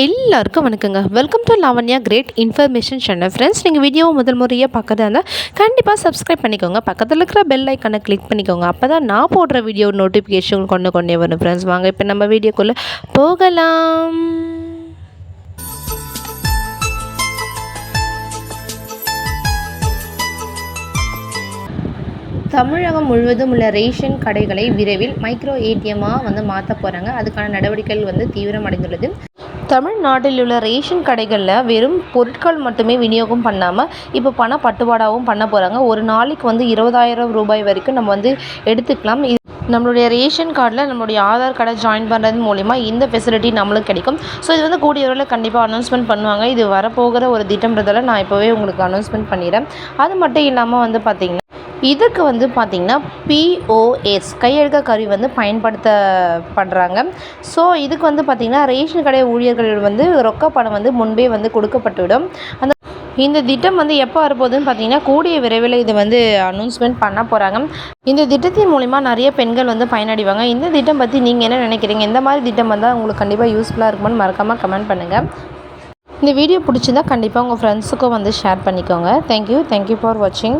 எல்லாருக்கும் வணக்கங்க. Welcome to Lavanya great information channel friends நீங்கள் வீடியோவை முதல் முறையாக பார்க்கறதா இருந்தால் கண்டிப்பாக சப்ஸ்கிரைப் பண்ணிக்கோங்க. பக்கத்தில் இருக்கிற பெல் ஐக்கனை கிளிக் பண்ணிக்கோங்க. அப்போ தான் நான் போடுற வீடியோ நோட்டிஃபிகேஷன் கொண்டு கொண்டே வரும். ஃப்ரெண்ட்ஸ் வாங்க இப்போ நம்ம வீடியோக்குள்ளே போகலாம். தமிழகம் முழுவதும் உள்ள ரேஷன் கடைகளை விரைவில் மைக்ரோ ஏடிஎம்மாக வந்து மாற்ற போகிறாங்க அதுக்கான நடவடிக்கைகள் வந்து தீவிரமடைந்துள்ளது. தமிழ்நாட்டில் உள்ள ரேஷன் கடைகளில் வெறும் பொருட்கள் மட்டுமே விநியோகம் பண்ணாமல் இப்போ பண பட்டுவாடாவும் பண்ண போகிறாங்க ஒரு நாளைக்கு வந்து இருபதாயிரம் ரூபாய் வரைக்கும் நம்ம வந்து எடுத்துக்கலாம். இது நம்மளுடைய ரேஷன் கார்டில் நம்மளுடைய ஆதார் கார்டை ஜாயின் பண்ணுறது மூலிமா இந்த ஃபெசிலிட்டி நம்மளுக்கு கிடைக்கும். ஸோ இது வந்து கூடிய விரைவில் கண்டிப்பாக அனௌன்ஸ்மெண்ட் பண்ணுவாங்க. இது வரப்போகிற ஒரு திட்டம்ன்றதால நான் இப்போவே உங்களுக்கு அனௌன்ஸ்மெண்ட் பண்ணிடுறேன். அது மட்டும் இல்லாமல் வந்து பார்த்திங்கன்னா இதுக்கு வந்து பார்த்திங்கன்னா பிஓஎஸ் கையெழுக்க கருவி வந்து பயன்படுத்தப்படுறாங்க. ஸோ இதுக்கு வந்து பார்த்திங்கன்னா ரேஷன் கடை ஊழியர்கள் வந்து ரொக்க பணம் வந்து முன்பே வந்து கொடுக்கப்பட்டுவிடும். அந்த இந்த திட்டம் வந்து எப்போ வரப்போகுதுன்னு பார்த்தீங்கன்னா கூடிய விரைவில் இது வந்து அனௌன்ஸ்மெண்ட் பண்ண போகிறாங்க இந்த திட்டத்தின் மூலிமா நிறைய பெண்கள் வந்து பயனடைவாங்க. இந்த திட்டம் பற்றி நீங்கள் என்ன நினைக்கிறீங்க? இந்த மாதிரி திட்டம் வந்தால் உங்களுக்கு கண்டிப்பாக யூஸ்ஃபுல்லாக இருக்குமான்னு மறக்காமல் கமெண்ட் பண்ணுங்கள் இந்த வீடியோ பிடிச்சிருந்தால் கண்டிப்பாக உங்கள் ஃப்ரெண்ட்ஸுக்கும் வந்து ஷேர் பண்ணிக்கோங்க. தேங்க்யூ தேங்க்யூ ஃபார் வாட்சிங்